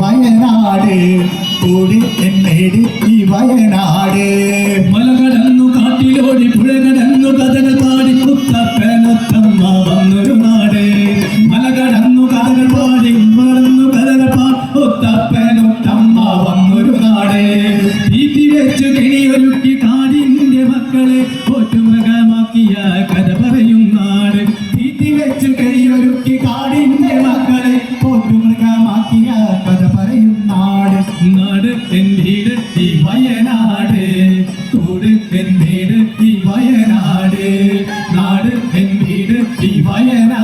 வயநாடு கூடி என் மேடு நீ வயநாடு மலர் വന്നൊരു തീറ്റി വെച്ചു കിണിയൊരുക്കി കാടിന്റെ മക്കളെ ഒറ്റുമൃഗമാക്കിയ കഥ പറയും നാട്. തീറ്റി വെച്ചു കിണിയൊരുക്കി കാടിന്റെ മക്കളെ പോറ്റുമൃഗമാക്കിയ കഥ പറയും നാട്. നാട് എന്നീട് ഈ വയനാട് കൂട് എന്നീട് ഈ വയനാട്. നാട് എന്നീട് ഈ വയനാട്.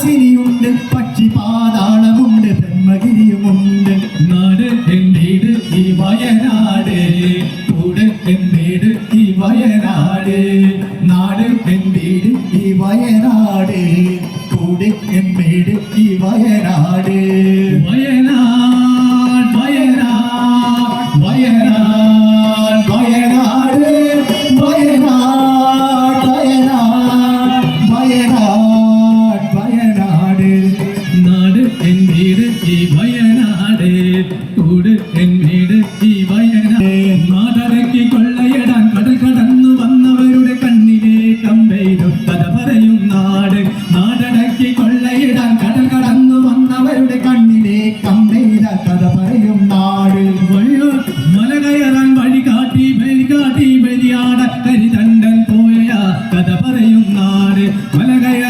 പാപരാശിനിയുണ്ട് പക്ഷി പാതാളമുണ്ട് ബ്രഹ്മഗിരിയുമുണ്ട്. നാട് എന്തേട് ഈ വയനാട്. കൂടെ എന്തേട് ഈ വയനാട്. നാട് എന്തേട് ഈ വയനാട്. കൂടി എന്തേട് ഈ വയനാട്. ഈ വയനാടേ കൂട് എന്നീട് ഈ വയനാടേ. നാടടക്കി കൊള്ളയിടാൻ കടൽ കടന്നു വന്നവരുടെ കണ്ണിലെ കമ്പെയ്തു കഥ പറയും നാട്. നാടടക്കി കൊള്ളയിടാൻ കടൽ കടന്നു വന്നവരുടെ കണ്ണിലെ കമ്പെയ്ത കഥ പറയും നാട്. വഴിയോ മല കയറാൻ വഴി കാട്ടി ബലി കാട്ടി ബലിയാട കരിതണ്ടൻ പോയ കഥ പറയും നാട്. മല കയറാൻ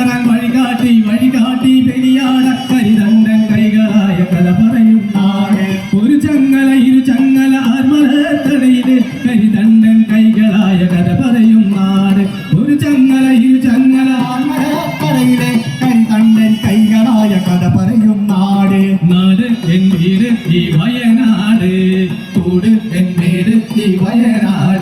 മനോഹരമായ കഥ പറയും നാട് നാട് എൻ ഈ വയനാട് കൂട് എൻ വീട് ഈ വയനാട്.